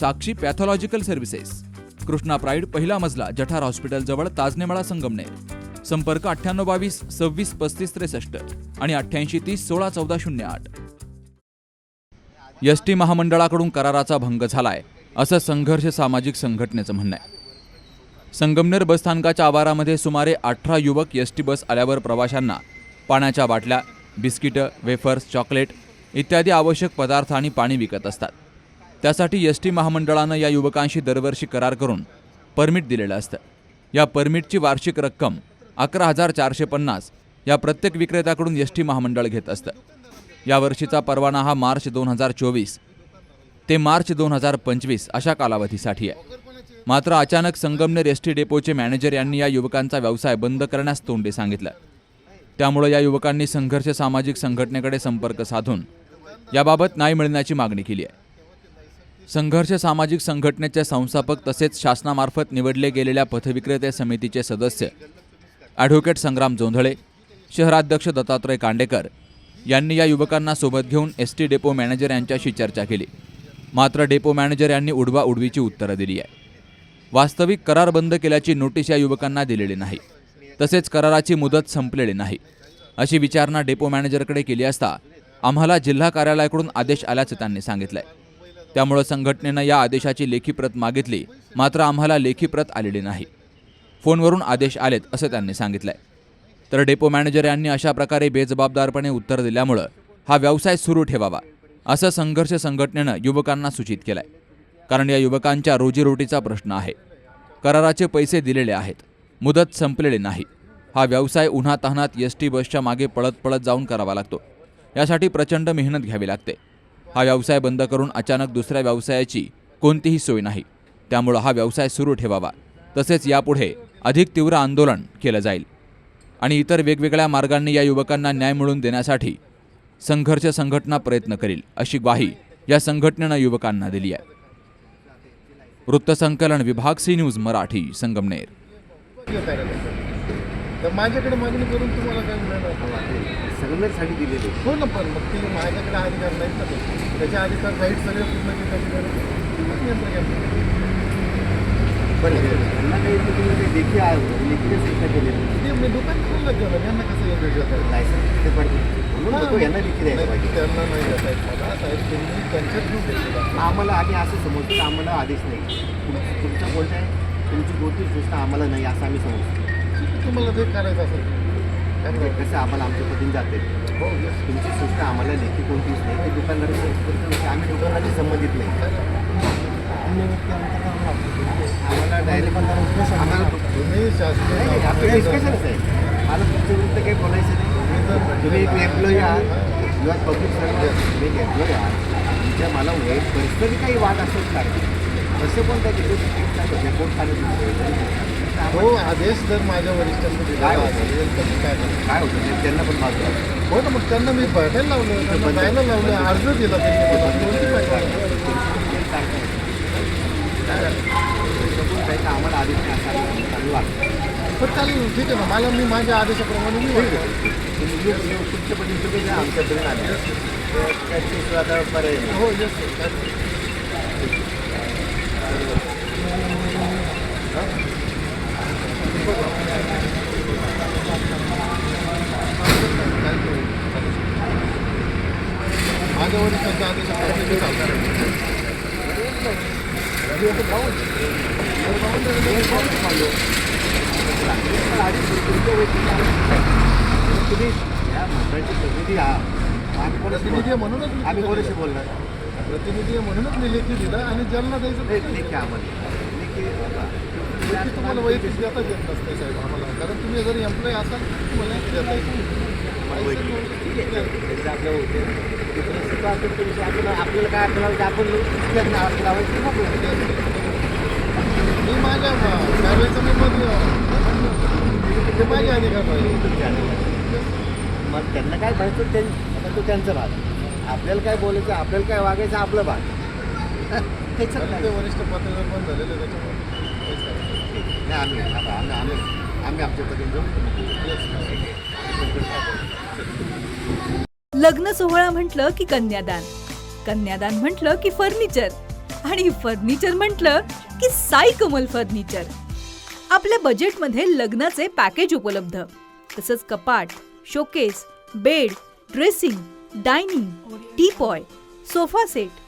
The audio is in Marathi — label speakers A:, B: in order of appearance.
A: Sakshi pathological services. Krishna pride पहिला मजला जठार हॉस्पिटलजवळ ताजनेमाळा संगमनेर. संपर्क अठ्ठ्याण्णव बावीस सव्वीस पस्तीस त्रेसष्ट आणि अठ्ठ्याऐंशी तीस सोळा चौदा शून्य आठ. एस टी महामंडळाकडून कराराचा भंग झालाय असं संघर्ष सामाजिक संघटनेचं म्हणणं आहे. संगमनेर बसस्थानकाच्या आवारामध्ये सुमारे अठरा युवक एस टी बस आल्यावर प्रवाशांना पाण्याच्या बाटल्या बिस्किटं वेफर्स चॉकलेट इत्यादी आवश्यक पदार्थ आणि पाणी विकत असतात. त्यासाठी एस टी महामंडळानं या युवकांशी दरवर्षी करार करून परमिट दिलेलं असतं. या परमिटची वार्षिक रक्कम अकरा हजार चारशे पन्नास या प्रत्येक विक्रेत्याकडून एस टी महामंडळ घेत असतं. यावर्षीचा परवाना हा मार्च दोन हजार चोवीस ते मार्च दोन हजार पंचवीस अशा कालावधीसाठी आहे. मात्र अचानक संगमनेर एस टी डेपोचे मॅनेजर यांनी या युवकांचा व्यवसाय बंद करण्यास तोंडे सांगितलं. त्यामुळे या युवकांनी संघर्ष सामाजिक संघटनेकडे संपर्क साधून याबाबत न्याय मिळण्याची मागणी केली आहे. संघर्ष सामाजिक संघटनेचे संस्थापक तसेच शासनामार्फत निवडले गेलेल्या पथविक्रेते समितीचे सदस्य. ॲडव्होकेट संग्राम जोंधळे शहराध्यक्ष दत्तात्रय कांडेकर यांनी या युवकांना सोबत घेऊन एस टी डेपो मॅनेजर यांच्याशी चर्चा केली. मात्र डेपो मॅनेजर यांनी उडवा उडवीची उत्तरं दिली आहे वास्तविक करार बंद केल्याची नोटीस या युवकांना दिलेली नाही. तसेच कराराची मुदत संपलेली नाही. अशी विचारणा डेपो मॅनेजरकडे केली असता आम्हाला जिल्हा कार्यालयाकडून आदेश आल्याचं त्यांनी सांगितलं आहे त्यामुळं संघटनेनं या आदेशाची लेखी प्रत मागितली. मात्र आम्हाला लेखी प्रत आलेली नाही. फोनवरून आदेश आलेत असं त्यांनी सांगितलंय. तर डेपो मॅनेजर यांनी अशा प्रकारे बेजबाबदारपणे उत्तर दिल्यामुळं हा व्यवसाय सुरू ठेवावा असं संघर्ष संघटनेनं युवकांना सूचित केलंय. कारण या युवकांच्या रोजीरोटीचा प्रश्न आहे. कराराचे पैसे दिलेले आहेत. मुदत संपलेली नाही. हा व्यवसाय उन्हातान्हात एस टी बसच्या मागे पळत पळत जाऊन करावा लागतो. यासाठी प्रचंड मेहनत घ्यावी लागते. हा व्यवसाय बंद करून अचानक दुसऱ्या व्यवसायाची कोणतीही सोय नाही. त्यामुळं हा व्यवसाय सुरू ठेवावा. तसेच यापुढे अधिक तीव्र आंदोलन केलं जाईल. आणि इतर वेगवेगळ्या मार्गांनी या युवकांना न्याय मिळवून देण्यासाठी संघर्ष संघटना प्रयत्न करील अशी ग्वाही या संघटनेनं युवकांना दिली आहे. वृत्तसंकलन विभाग सी न्यूज मराठी संगमनेर.
B: तर माझ्याकडे मागणी करून तुम्हाला काय मिळणार
C: संगमेरसाठी दिलेले.
B: हो ना पण मग ते माझ्याकडे अधिकार नाहीत ना ते. त्याचे अधिकार राईट सगळे पूर्ण केल्याची गरज.
C: पण त्यांना काही तुम्ही काही लेखी आ- लेखीने सूचना केली
B: ते मी दुकान खोललं केलं यांना कसं आहे
C: लायसन्स तिथे पडते म्हणून यांना लेखी पाहिजे.
B: त्यांना नाही देता येत. मला साहेब त्यांनी त्यांच्यात घेऊन द्यायचं
C: आम्हाला आम्ही असं समजतो आम्हाला आदेश नाही. तुम- तुमचं बोलत आहे तुमची कोणतीच सूचना आम्हाला नाही असं आम्ही समजतो.
B: तुम्हाला ते करायचं असेल. काय
C: म्हणजे
B: करायचं?
C: कसं आम्हाला आमच्या पद्धतीने जाते.
B: हो.
C: तुमची सूचना आम्हाला लेखी कोणतीच नाही ते दुकानदाराची आम्ही दुकानाशी संबंधित नाही. आम्हाला डायरेक्ट आम्हाला
B: तुम्ही शासकीय
C: नाही, नाही, आपलं
B: कामामध्ये
C: डिस्कशनच आहे मला तुमच्या विरुद्ध काही बोलायचं नाही. तुम्ही एक एम्प्लॉई आहात. यू आर पब्लिक सर्व्हिस एक एम्प्लॉई आहात. तुमच्या मला वैयक्तिक पर्सनली काही वाद असत नाही असे पण त्या तिथे झाले
B: हो आदेश जर माझ्या वरिष्ठांनी दिला
C: काय होतं?
B: असेल तर मी काय करणार?
C: काय होतं? ते त्यांना पण बाजू
B: हो ना मग त्यांना मी भेटायला लावलं त्यांना जायला लावलं अर्ज दिला त्यांनी मला. कोणती पाहिजे
C: आम्हाला आदेश नाही असं
B: पण चालेल ठीक आहे ना. मला मी माझ्या आदेशाप्रमाणे मी वागतो.
C: तुमच्या पद्धतीने तुम्ही द्या, आमच्यापर्यंत आले त्याची आता पर्याय नाही.
B: हो येस आदेशाप्रमाणे मी चालतो
C: तुम्ही या मंडळाचे प्रतिनिधी आहात
B: प्रतिनिधी आहे? म्हणूनच
C: आम्ही कोणाशी. बोलणार
B: प्रतिनिधी आहे म्हणूनच मी लेखी दिलं आणि ज्यांना द्यायचं
C: लेखी लेखी आम्हाला आता.
B: लेखी तुम्हाला वैयक्तिक देता येत नसते साहेब आम्हाला. कारण तुम्ही जर एम्प्लॉय असाल तर तुम्हाला देता येत
C: आपल्याला काय आपल्याला आपण लावायची नको.
B: माझ्या मी मत ते माझे अधिकार पाहिजे.
C: मग त्यांना काय माहिती ते आता तो त्यांचा भाग आपल्याला काय बोलायचं आपल्याला काय वागायचं आपलं भाग त्याच्यात
B: कारण
C: काय
B: ते वरिष्ठ पातळीवर पण झालेले त्याच्यामुळे काहीच करायचं नाही.
C: नाही आम्ही आता आम्ही आम्ही आम्ही आमच्या पद्धतीने जाऊ.
D: लग्न सोहळा म्हटलं की कन्यादान. कन्यादान म्हटलं की फर्निचर. आणि फर्निचर म्हटलं की साई कमल फर्निचर. आपल्या बजेटमध्ये लग्नाचे पॅकेज उपलब्ध. तसंच कपाट showcase bed dressing dining teapoy sofa set